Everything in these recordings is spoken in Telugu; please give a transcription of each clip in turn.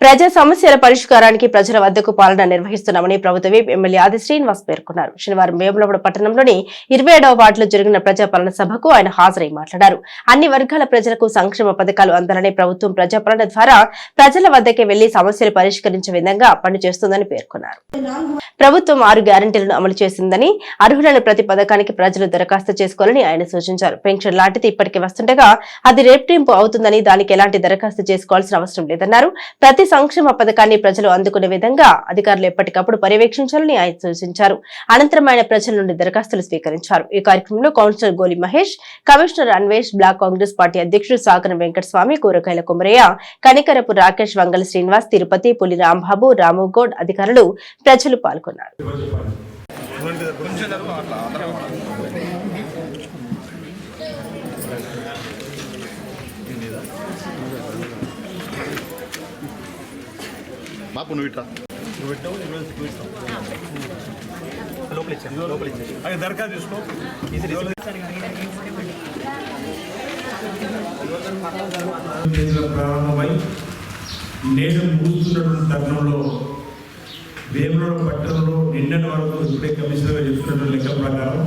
ప్రజా సమస్యల పరిష్కారానికి ప్రజల వద్దకు పాలన నిర్వహిస్తున్నామని ప్రభుత్వ ఎమ్మెల్యే ఆది శ్రీనివాస్ పేర్కొన్నారు. శనివారం వేములవాడ పట్టణంలోని ఇరవై ఏడవ వార్డులో జరిగిన ప్రజాపాలన సభకు ఆయన హాజరై మాట్లాడారు. అన్ని వర్గాల ప్రజలకు సంక్షేమ పథకాలు అందాలని ప్రభుత్వం ప్రజాపాలన ద్వారా ప్రజల వద్దకే వెళ్ళి సమస్యలు పరిష్కరించే విధంగా పనిచేస్తుందని పేర్కొన్నారు. ప్రభుత్వం ఆరు గ్యారంటీలను అమలు చేసిందని అర్హులైన ప్రతి పథకానికి ప్రజలు దరఖాస్తు చేసుకోవాలని ఆయన సూచించారు. పెన్షన్ లాంటిది ఇప్పటికే వస్తుండగా అది రేపటింపు అవుతుందని దానికి ఎలాంటి దరఖాస్తు చేసుకోవాల్సిన అవసరం లేదన్నారు. ప్రతి సంక్షేమ పథకాన్ని ప్రజలు అందుకునే విధంగా అధికారులు ఎప్పటికప్పుడు పర్యవేక్షించాలని ఆయన సూచించారు. అనంతరం ఆయన ప్రజల నుండి దరఖాస్తులు స్వీకరించారు. ఈ కార్యక్రమంలో councillor Goli Mahesh commissioner Anvesh block Congress party అధ్యక్షుడు సాగర వెంకటస్వామి కూరగాయల కుమరయ్య కనికరపు రాకేష్ వంగల శ్రీనివాస్ తిరుపతి పులి రాంబాబు రాముగౌడ్ అధికారులు ప్రజలు పాల్గొన్నారు. బాపు నువ్వు ఇట్రా లోపల ఇచ్చాను లోపల ఇచ్చేసి అది దరఖాస్తు ప్రారంభమై నేడు ముగుస్తున్నటువంటి తరుణంలో వేములవాడ పట్టణంలో నిన్నటి వరకు ఇప్పుడే కమిషనర్ చెప్తున్నటువంటి లెక్క ప్రకారం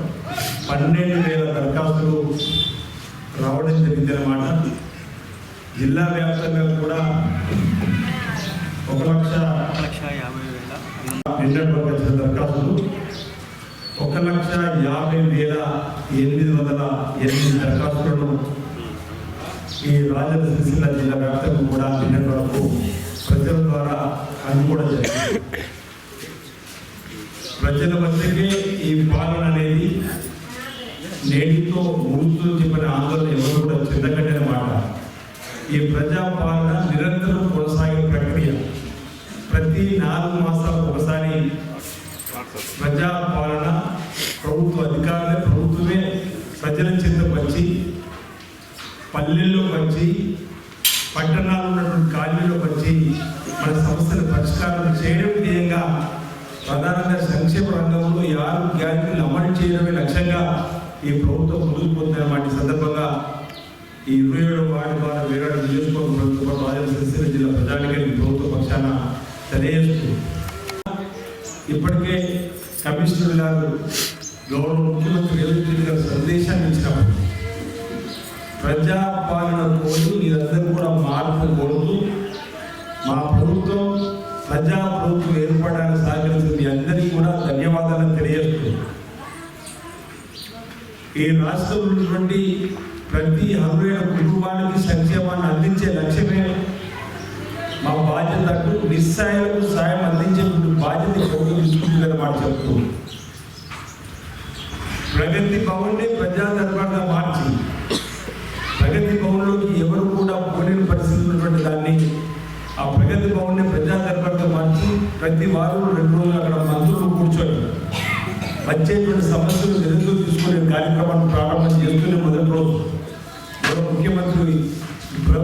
పన్నెండు వేల దరఖాస్తులు రావడం జరిగిందన్నమాట. జిల్లా వ్యాప్తంగా కూడా ఒక లక్ష వచ్చిన దరఖాస్తులు. ఒక లక్ష యాభై వేల ఎనిమిది వందల ఎనిమిది దరఖాస్తులను ఈ రాజన్న సిరిసిల్ల జిల్లా వ్యాప్తంగా కూడా నిన్నటి వరకు ప్రజల ద్వారా అందుకోవడం జరిగింది. ప్రజల మధ్యకే ఈ పాలన అనేది నేటితో ముగుతూ చెప్పిన ఆందోళన ఎవరు కూడా చెందకట్టిన మాట. ఈ ప్రజా పాలన నిరంతరం కొనసాగే ప్రతి నాలుగు మాసాలకు ఒకసారి ప్రజా పాలన ప్రభుత్వ అధికారులే ప్రభుత్వమే ప్రజల చెంతకు వచ్చి పల్లెల్లోకి వచ్చి పట్టణాలు ఉన్నటువంటి కాలనీలోకి వచ్చి మన సమస్యల పరిష్కారం చేయడం విధంగా ప్రధానంగా సంక్షేమ రంగంలో ఈ ఆరు గ్యారెంటీలు అమలు చేయడమే లక్ష్యంగా ఈ ప్రభుత్వం ముందుకు పోతున్న వాటి సందర్భంగా ఈ ఇరవై ఏడు వార్డు ద్వారా వేరే నియోజకవర్గ ప్రభుత్వం రాజన్న సిరిసిల్ల జిల్లా ప్రజానికి ప్రభుత్వ పక్షాన తెలియజేస్తూ ఇప్పటికే కమిషనర్ గారు గౌరవ ముఖ్యమంత్రి రేవంత్ గారు సందేశాన్ని ఇచ్చినప్పుడు ప్రజా పాలన కోరి మీరందరూ కూడా మార్పు కోరుతూ మా ప్రభుత్వం ప్రజా ప్రభుత్వం ఏర్పడడానికి సహకరిస్తుంది. మీ అందరికీ కూడా ధన్యవాదాలను తెలియజేస్తూ. ఈ రాష్ట్రంలో ఉన్నటువంటి ప్రతి అర్హులైన కుటుంబానికి సంక్షేమాన్ని అందించే లక్ష్యమే మా బాధ్యత అంటూ నిస్సాయాలకు బాధ్యత మాట చెప్తూ. ప్రగతి భవన్ని ప్రజా దర్బార్గా మార్చి ప్రగతి భవన్లోకి ఎవరు కూడా పోలేని పరిస్థితి ఉన్నటువంటి దాన్ని ఆ ప్రగతి భవన్ని ప్రజా దర్బార్గా మార్చి ప్రతి వారం రెండు రోజులు అక్కడ మంత్రులు కూర్చొని వచ్చేటువంటి సమస్యలు నిరంతరం తీసుకునే కార్యక్రమాన్ని ప్రారంభం చేస్తూనే మొదటి రోజు. ముఖ్యమంత్రి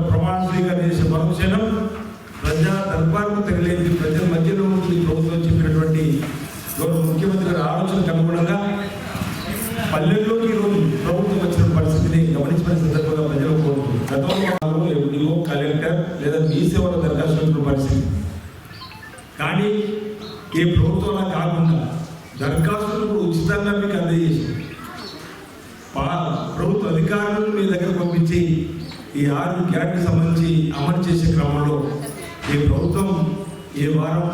ప్రమాణ స్వీకారం చేసే మరుక్షణం ప్రజా దర్బార్కు తగిలేది ప్రజా మధ్యలో ఉండి ప్రభుత్వం చెప్పినటువంటి గౌరవ ముఖ్యమంత్రి గారి ఆలోచనకు అనుగుణంగా పల్లెల్లోకి ఈరోజు ప్రభుత్వం వచ్చిన పరిస్థితిని గమనించిన సందర్భంగా ప్రజలు కోరుతుంది గతంలో ఎండిఓ కలెక్టర్ లేదా మీ సేవల దరఖాస్తు వచ్చిన పరిస్థితి కానీ ఈ ప్రభుత్వంలో కాకుండా దరఖాస్తులు కూడా ఉచితంగా మీకు అందజేసి ప్రభుత్వ అధికారులను మీ దగ్గర పంపించి ఈ ఆరు గ్యాడ్కి సంబంధించి అమలు చేసే క్రమంలో ఈ ప్రభుత్వం ఈ వారం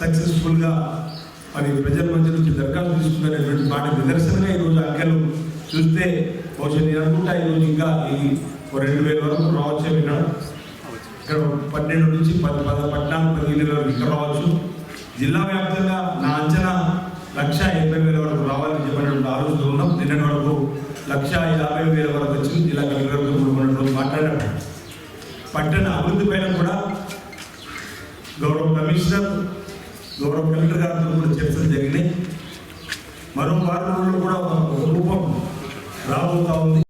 సక్సెస్ఫుల్గా మరి ప్రజల మధ్య నుంచి దరఖాస్తు తీసుకున్నటువంటి వాటి నిదర్శనంగా ఈరోజు అంకెలు చూస్తే బహుశా నేను అనుకుంటా ఈరోజు ఇంకా ఈ ఓ రెండు వేల వరకు రావచ్చు విన్నాడు ఇక్కడ పన్నెండు నుంచి పది పద పద్నాలుగు పదిహేను వరకు ఇక్కడ రావచ్చు. జిల్లా వ్యాప్తంగా నా అంచనా లక్ష ఎనభై వేల వరకు రావాలని చెప్పినటువంటి ఆలోచన ఉన్నాం నిన్నటి వరకు లక్ష యాభై వేల వరకు వచ్చింది. జిల్లా కలెక్టర్ రోజు మాట్లాడారు పట్టణ అభివృద్ధి పైన కూడా గౌరవ కమిషనర్ గౌరవ కలెక్టర్ గారితో కూడా చర్చలు జరిగినాయి. మరో వారం కూడా ఒక రూపం రాబోతా ఉంది.